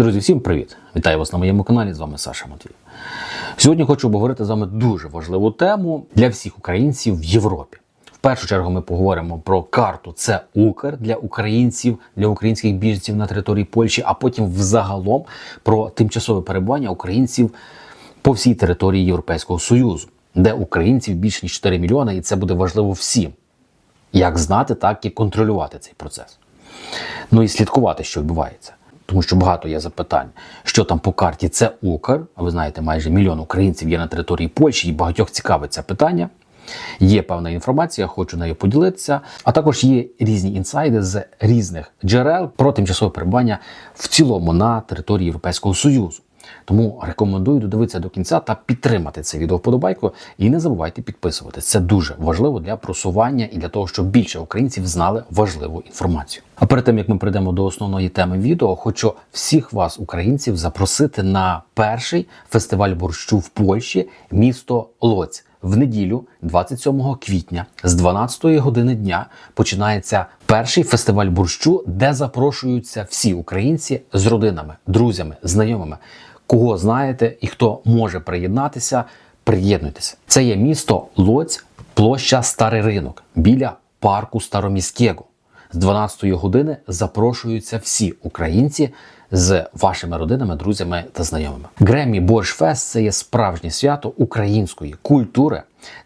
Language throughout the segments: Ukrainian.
Друзі, всім привіт! Вітаю вас на моєму каналі. З вами Саша Матвій. Сьогодні хочу обговорити з вами дуже важливу тему для всіх українців в Європі. В першу чергу ми поговоримо про карту це Укр для українців, для українських біженців на території Польщі, а потім взагалом про тимчасове перебування українців по всій території Європейського Союзу, де українців більше ніж 4 мільйони, і це буде важливо всім. Як знати, так і контролювати цей процес. Ну і слідкувати, що відбувається. Тому що багато є запитань, що там по карті це Укр. А ви знаєте, майже мільйон українців є на території Польщі, і багатьох цікавить це питання. Є певна інформація, хочу нею поділитися. А також є різні інсайди з різних джерел про тимчасове перебування в цілому на території Європейського Союзу. Тому рекомендую додивитися до кінця та підтримати це відео вподобайку. І не забувайте підписуватись. Це дуже важливо для просування і для того, щоб більше українців знали важливу інформацію. А перед тим як ми прийдемо до основної теми відео, хочу всіх вас, українців, запросити на перший фестиваль борщу в Польщі, місто Лоць. В неділю, 27 квітня, з 12 години дня починається перший фестиваль борщу, де запрошуються всі українці з родинами, друзями, знайомими. Кого знаєте і хто може приєднатися, приєднуйтеся. Це є місто Лоць, площа Старий Ринок біля парку Староміського. З 12-ї години запрошуються всі українці з вашими родинами, друзями та знайомими. Гремі Борщ Фест це є справжнє свято української культури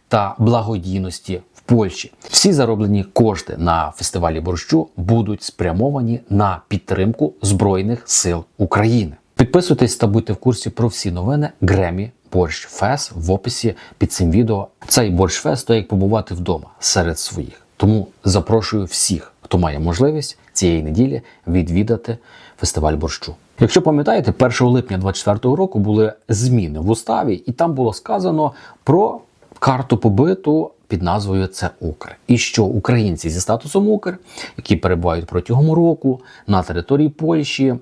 та благодійності в Польщі. Всі зароблені кошти на фестивалі борщу будуть спрямовані на підтримку Збройних сил України. Підписуйтесь та будьте в курсі про всі новини Гремі Борщ Фест в описі під цим відео. Цей борщ фест то як побувати вдома серед своїх. Тому запрошую всіх, хто має можливість цієї неділі відвідати фестиваль борщу. Якщо пам'ятаєте, 1 липня 2024 року були зміни в уставі, і там було сказано про карту побиту під назвою Це Укр. І що українці зі статусом Укр, які перебувають протягом року на території Польщі,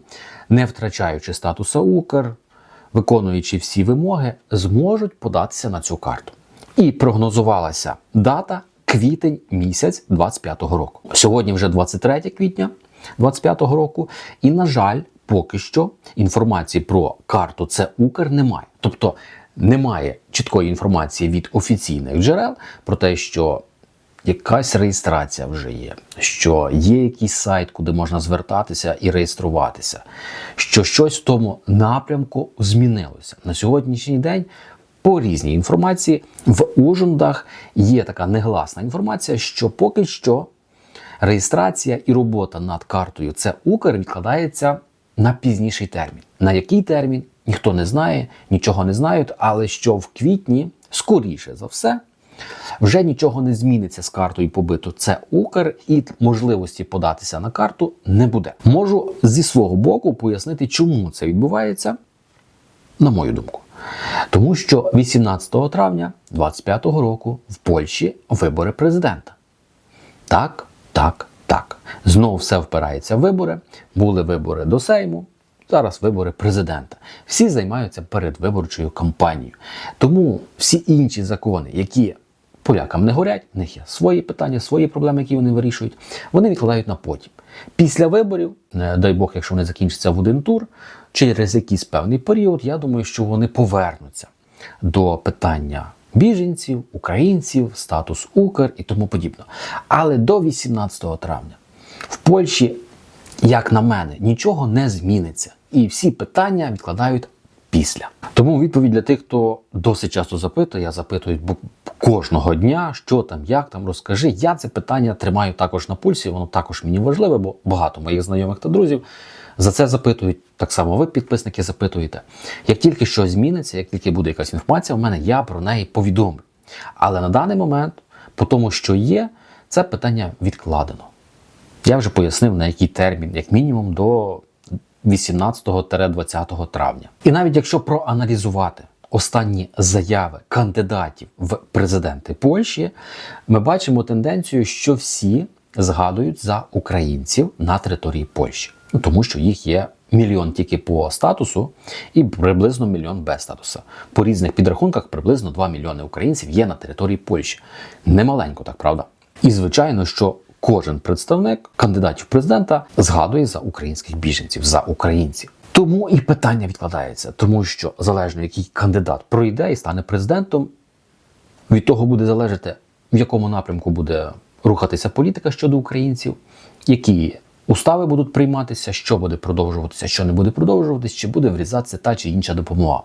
не втрачаючи статуса Укр, виконуючи всі вимоги, зможуть податися на цю карту. І прогнозувалася дата квітень місяць 25-го року. Сьогодні вже 23 квітня 25-го року, і на жаль, поки що інформації про карту це Укр немає. Тобто немає чіткої інформації від офіційних джерел про те, що якась реєстрація вже є, що є якийсь сайт, куди можна звертатися і реєструватися, що щось в тому напрямку змінилося на сьогоднішній день. По різній інформації в Ужгородах є така негласна інформація, що поки що реєстрація і робота над картою це Укр відкладається на пізніший термін. На який термін ніхто не знає, нічого не знають, але що в квітні, скоріше за все, вже нічого не зміниться з картою побиту. Це Укр, і можливості податися на карту не буде. Можу зі свого боку пояснити, чому це відбувається, на мою думку. Тому що 18 травня 2025 року в Польщі вибори президента. Так, так, так. Знову все впирається в вибори. Були вибори до Сейму, зараз вибори президента. Всі займаються передвиборчою кампанією. Тому всі інші закони, які полякам не горять, в них є свої питання, свої проблеми, які вони вирішують, вони відкладають на потім. Після виборів, не дай Бог, якщо вони закінчаться в один тур, через якийсь певний період, я думаю, що вони повернуться до питання біженців, українців, статус Укр і тому подібне. Але до 18 травня в Польщі, як на мене, нічого не зміниться. І всі питання відкладають після. Тому відповідь для тих, хто досить часто запитує, я запитую кожного дня, що там, як там, розкажи. Я це питання тримаю також на пульсі, воно також мені важливе, бо багато моїх знайомих та друзів за це запитують. Так само ви, підписники, запитуєте. Як тільки щось зміниться, як тільки буде якась інформація, у мене я про неї повідомлю. Але на даний момент, по тому, що є, це питання відкладено. Я вже пояснив, на який термін, як мінімум до 18-20 травня. І навіть якщо проаналізувати останні заяви кандидатів в президенти Польщі, ми бачимо тенденцію, що всі згадують за українців на території Польщі, Ну, тому що їх є мільйон тільки по статусу і приблизно мільйон без статусу. По різних підрахунках приблизно 2 мільйони українців є на території Польщі. Немаленько, так правда? І звичайно, що кожен представник кандидатів президента згадує за українських біженців, за українців. Тому і питання відкладається, тому що залежно який кандидат пройде і стане президентом, від того буде залежати, в якому напрямку буде рухатися політика щодо українців, які устави будуть прийматися, що буде продовжуватися, що не буде продовжуватися, чи буде врізатися та чи інша допомога.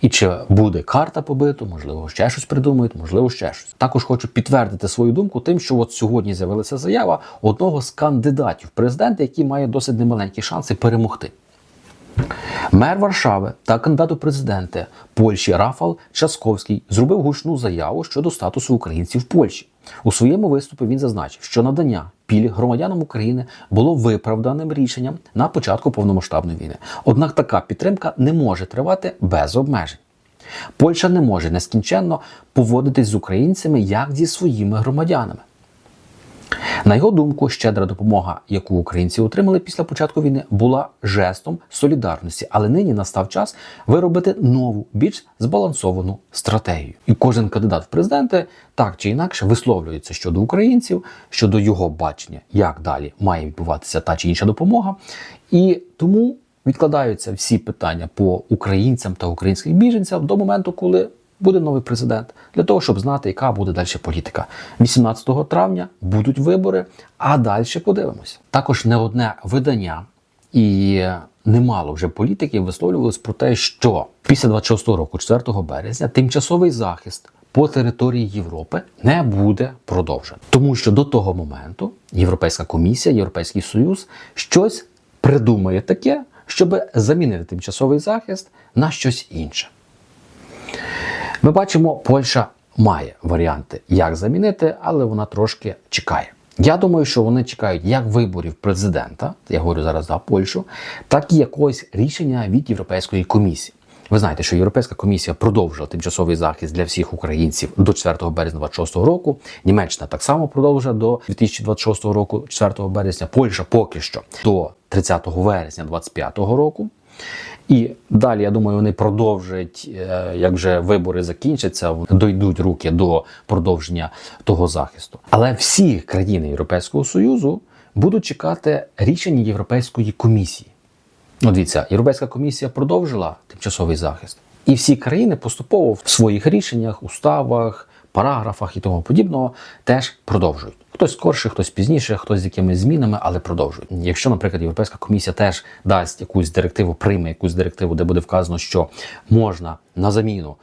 І чи буде карта побиту, можливо, ще щось придумають, можливо, ще щось. Також хочу підтвердити свою думку тим, що от сьогодні з'явилася заява одного з кандидатів в президенти, який має досить немаленькі шанси перемогти. Мер Варшави та кандидат у президенти Польщі Рафал Часковський зробив гучну заяву щодо статусу українців в Польщі. У своєму виступі він зазначив, що надання пільг громадянам України було виправданим рішенням на початку повномасштабної війни. Однак така підтримка не може тривати без обмежень. Польща не може нескінченно поводитись з українцями як зі своїми громадянами. На його думку, щедра допомога, яку українці отримали після початку війни, була жестом солідарності, але нині настав час виробити нову, більш збалансовану стратегію. І кожен кандидат в президенти так чи інакше висловлюється щодо українців, щодо його бачення, як далі має відбуватися та чи інша допомога. І тому відкладаються всі питання по українцям та українських біженцям до моменту, коли буде новий президент, для того, щоб знати, яка буде далі політика. 18 травня будуть вибори, а далі подивимося. Також не одне видання і немало вже політиків висловлювалось про те, що після 26 року, 4 березня, тимчасовий захист. По території Європи не буде продовжено, тому що до того моменту Європейська комісія, Європейський Союз щось придумає таке, щоб замінити тимчасовий захист на щось інше. Ми бачимо, Польща має варіанти, як замінити, але вона трошки чекає. Я думаю, що вони чекають як виборів президента, я говорю зараз за Польщу, так і якогось рішення від Європейської комісії. Ви знаєте, що Європейська комісія продовжила тимчасовий захист для всіх українців до 4 березня 26 року. Німеччина так само продовжує до 2026 року, 4 березня. Польща поки що до 30 вересня 2025 року. І далі, я думаю, вони продовжать, е, як вже вибори закінчаться, дойдуть руки до продовження того захисту. Але всі країни Європейського Союзу будуть чекати рішення Європейської комісії. Ну, дивіться, Європейська комісія продовжила тимчасовий захист, і всі країни поступово в своїх рішеннях, уставах, параграфах і тому подібного теж продовжують. Хтось скорше, хтось пізніше, хтось з якимись змінами, але продовжують. Якщо, наприклад, Європейська комісія теж дасть якусь директиву, прийме якусь директиву, де буде вказано, що можна на заміну.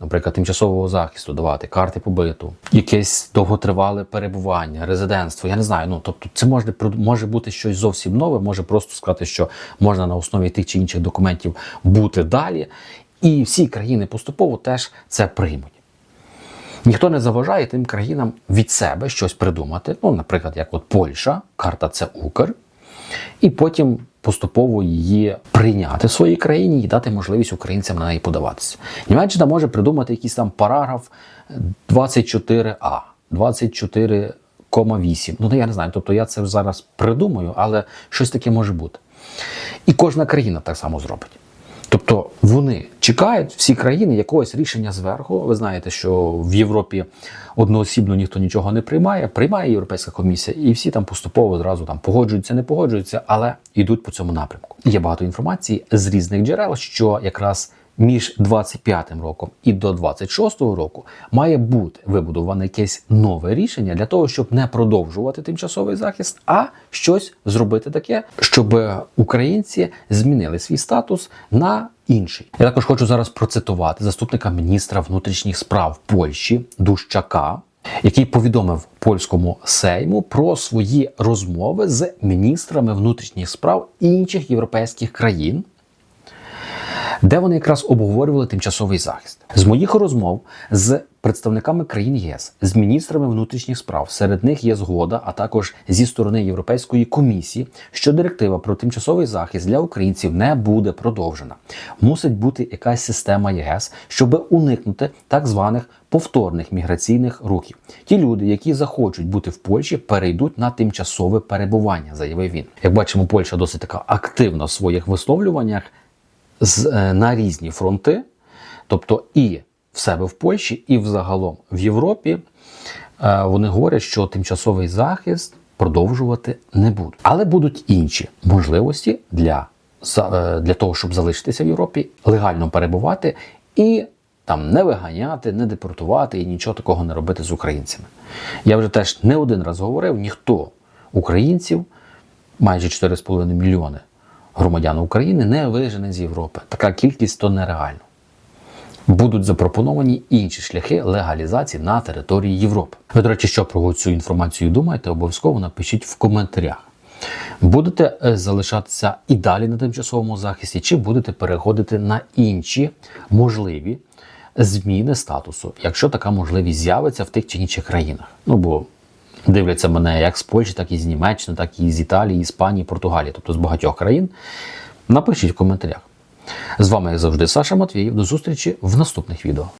Наприклад, тимчасового захисту давати карти побиту, якесь довготривале перебування, резидентство. Я не знаю. Ну тобто, це може може бути щось зовсім нове, може просто сказати, що можна на основі тих чи інших документів бути далі. І всі країни поступово теж це приймуть. Ніхто не заважає тим країнам від себе щось придумати. Ну, наприклад, як от Польща, карта це Укр, і потім поступово її прийняти в своїй країні і дати можливість українцям на неї подаватися. Німеччина може придумати якийсь там параграф 24А, 24,8. Ну, я не знаю. Тобто я це зараз придумаю, але щось таке може бути. І кожна країна так само зробить. Тобто вони чекають всі країни якогось рішення зверху. Ви знаєте, що в Європі одноосібно ніхто нічого не приймає, приймає Європейська комісія, і всі там поступово зразу там погоджуються, не погоджуються, але йдуть по цьому напрямку. Є багато інформації з різних джерел, що якраз між 25 роком і до 26 року має бути вибудоване якесь нове рішення для того, щоб не продовжувати тимчасовий захист, а щось зробити таке, щоб українці змінили свій статус на інший. Я також хочу зараз процитувати заступника міністра внутрішніх справ Польщі Дущака. Який повідомив польському сейму про свої розмови з міністрами внутрішніх справ інших європейських країн, де вони якраз обговорювали тимчасовий захист. З моїх розмов з представниками країн ЄС, з міністрами внутрішніх справ, серед них є згода, а також зі сторони Європейської комісії, що директива про тимчасовий захист для українців не буде продовжена. Мусить бути якась система ЄС, щоб уникнути так званих повторних міграційних рухів. Ті люди, які захочуть бути в Польщі, перейдуть на тимчасове перебування, заявив він. Як бачимо, Польща досить така активна в своїх висловлюваннях з, е, на різні фронти, тобто і в себе в Польщі, і взагалом в Європі, е, вони говорять, що тимчасовий захист продовжувати не будуть. Але будуть інші можливості для е, для того, щоб залишитися в Європі, легально перебувати і там не виганяти, не депортувати і нічого такого не робити з українцями. Я вже теж не один раз говорив: ніхто українців, майже 4,5 мільйони громадян України, не вижене з Європи. Така кількість то нереально. Будуть запропоновані інші шляхи легалізації на території Європи. Ви, до речі, що про цю інформацію думаєте, обов'язково напишіть в коментарях. Будете е, залишатися і далі на тимчасовому захисті, чи будете переходити на інші можливі зміни статусу, якщо така можливість з'явиться в тих чи інших країнах. Ну бо дивляться мене як з Польщі, так і з Німеччини, так і з Італії, Іспанії, Португалії, тобто з багатьох країн. Напишіть в коментарях. З вами, як завжди, Саша Матвіїв. До зустрічі в наступних відео.